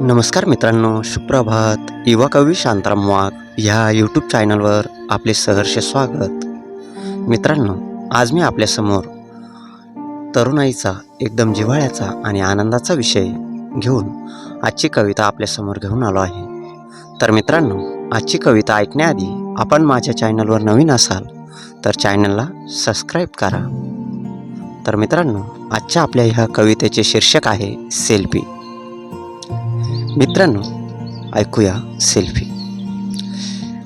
नमस्कार मित्रांनो सुप्रभात. युवा कवी शांताराम वाघ ह्या यूट्यूब चॅनलवर आपले सहर्ष स्वागत. मित्रांनो आज मी आपल्यासमोर तरुणाईचा एकदम जिव्हाळ्याचा आणि आनंदाचा विषय घेऊन आजची कविता आपल्यासमोर घेऊन आलो आहे. तर मित्रांनो आजची कविता ऐकण्याआधी आपण माझ्या चॅनलवर नवीन असाल तर चॅनलला सबस्क्राईब करा. तर मित्रांनो आजच्या आपल्या ह्या कवितेचे शीर्षक आहे सेल्फी. मित्रांनो ऐकूया सेल्फी.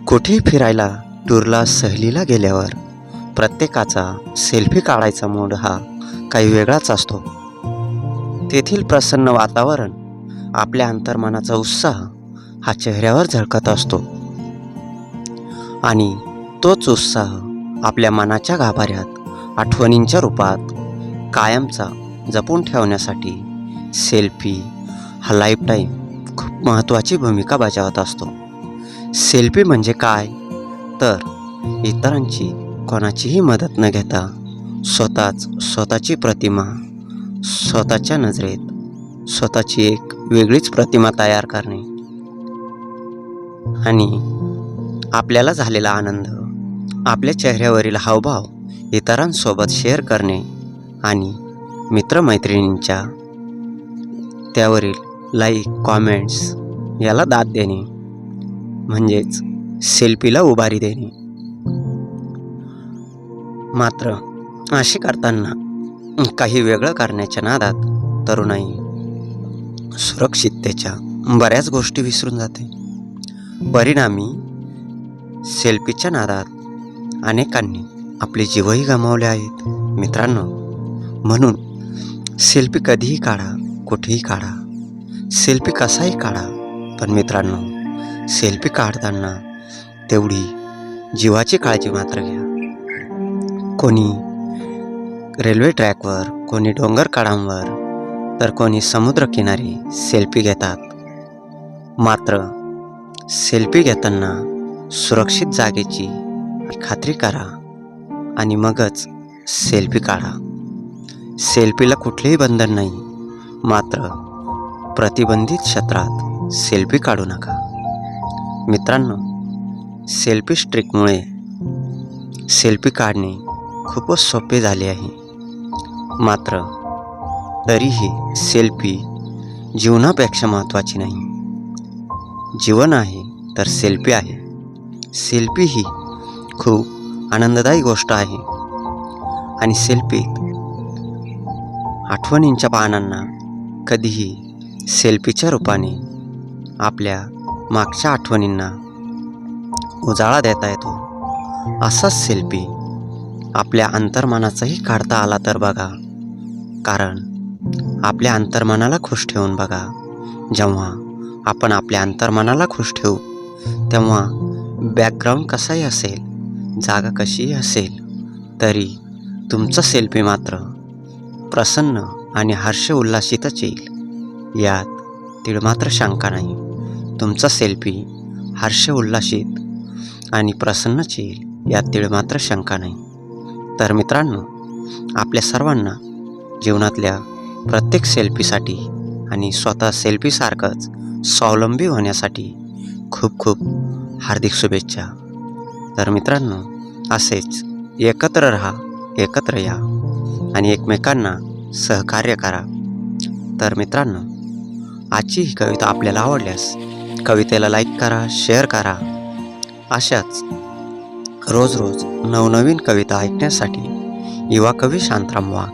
कुठेही फिरायला टूरला सहलीला गेल्यावर प्रत्येकाचा सेल्फी काढायचा मूड हा काही वेगळाच असतो. तेथील प्रसन्न वातावरण आपल्या अंतर्मनाचा उत्साह हा चेहऱ्यावर झळकत असतो. आणि तोच उत्साह आपल्या मनाच्या गाभाऱ्यात आठवणींच्या रूपात कायमचा जपून ठेवण्यासाठी सेल्फी हा लाईफटाईम महत्त्वाची भूमिका बजावत असतो. सेल्फी म्हणजे काय? तर इतरांची कोणाचीही मदत न घेता स्वतःच स्वतःची प्रतिमा स्वतःच्या नजरेत स्वतःची एक वेगळीच प्रतिमा तयार करणे आणि आपल्याला झालेला आनंद आपल्या चेहऱ्यावरील हावभाव इतरांसोबत शेअर करणे आणि मित्रमैत्रिणींच्या त्यावरील लाईक कॉमेंट्स याला दाद देणे. म्हणजेच सेल्फीला उभारी देणे. मात्र असे करताना काही वेगळं करण्याच्या नादात तरुणाई सुरक्षिततेच्या बऱ्याच गोष्टी विसरून जाते. परिणामी सेल्फीच्या नादात अनेकांनी आपले जीवही गमावले आहेत. मित्रांनो म्हणून सेल्फी कधीही काढा कुठेही काढा. सेल्फी कसाही काढा. पण मित्रांनो सेल्फी काढताना तेवढी जीवाची काळजी मात्र घ्या. कोणी रेल्वे ट्रॅकवर कोणी डोंगर काळांवर तर कोणी समुद्रकिनारी सेल्फी घेतात. मात्र सेल्फी घेताना सुरक्षित जागेची खात्री करा आणि मगच सेल्फी काढा. सेल्फीला कुठलेही बंधन नाही मात्र प्रतिबंधित क्षेत्रात सेल्फी काढू नका. मित्रांनो सेल्फी स्ट्रिकमुळे सेल्फी काढणे खूपच सोपे झाले आहे. मात्र तरीही सेल्फी जीवनापेक्षा महत्त्वाची नाही. जीवन आहे तर सेल्फी आहे. सेल्फी ही खूप आनंददायी गोष्ट आहे. आणि सेल्फीत आठवणींच्या पानांना कधीही सेल्फीच्या रूपाने आपल्या मागच्या आठवणींना उजाळा देता येतो. असाच सेल्फी आपल्या अंतर्मनाचाही काढता आला तर बघा. कारण आपल्या अंतर्मनाला खुश ठेवून बघा. जेव्हा आपण आपल्या अंतर्मनाला खुश ठेवू तेव्हा बॅकग्राऊंड कसाही असेल जागा कशीही असेल तरी तुमचा सेल्फी मात्र प्रसन्न आणि हर्ष उल्हासितच येईल. यात तिळमात्र शंका नाही. तुमचा सेल्फी हर्ष उल्लासित आणि प्रसन्नच येईल यात तिळमात्र शंका नाही. तर मित्रांनो आपल्या सर्वांना जीवनातल्या प्रत्येक सेल्फीसाठी आणि स्वतः सेल्फीसारखंच स्वावलंबी होण्यासाठी खूप खूप हार्दिक शुभेच्छा. तर मित्रांनो असेच एकत्र राहा एकत्र या आणि एकमेकांना सहकार्य करा. तर मित्रांनो आजची ही कविता आपल्याला आवडल्यास कवितेला लाईक करा शेअर करा. अशाच रोज रोज नवनवीन कविता ऐकण्यासाठी युवा कवी शांतराम वाघ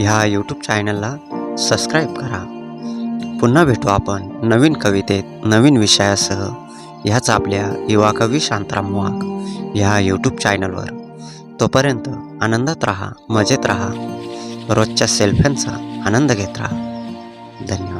ह्या यूट्यूब चॅनलला सबस्क्राईब करा. पुन्हा भेटू आपण नवीन कवितेत नवीन विषयासह ह्याच आपल्या युवा कवी शांतराम वाघ ह्या यूट्यूब चॅनलवर तोपर्यंत आनंदात राहा मजेत राहा. रोजच्या सेल्फ्यांचा आनंद घेत राहा. धन्यवाद.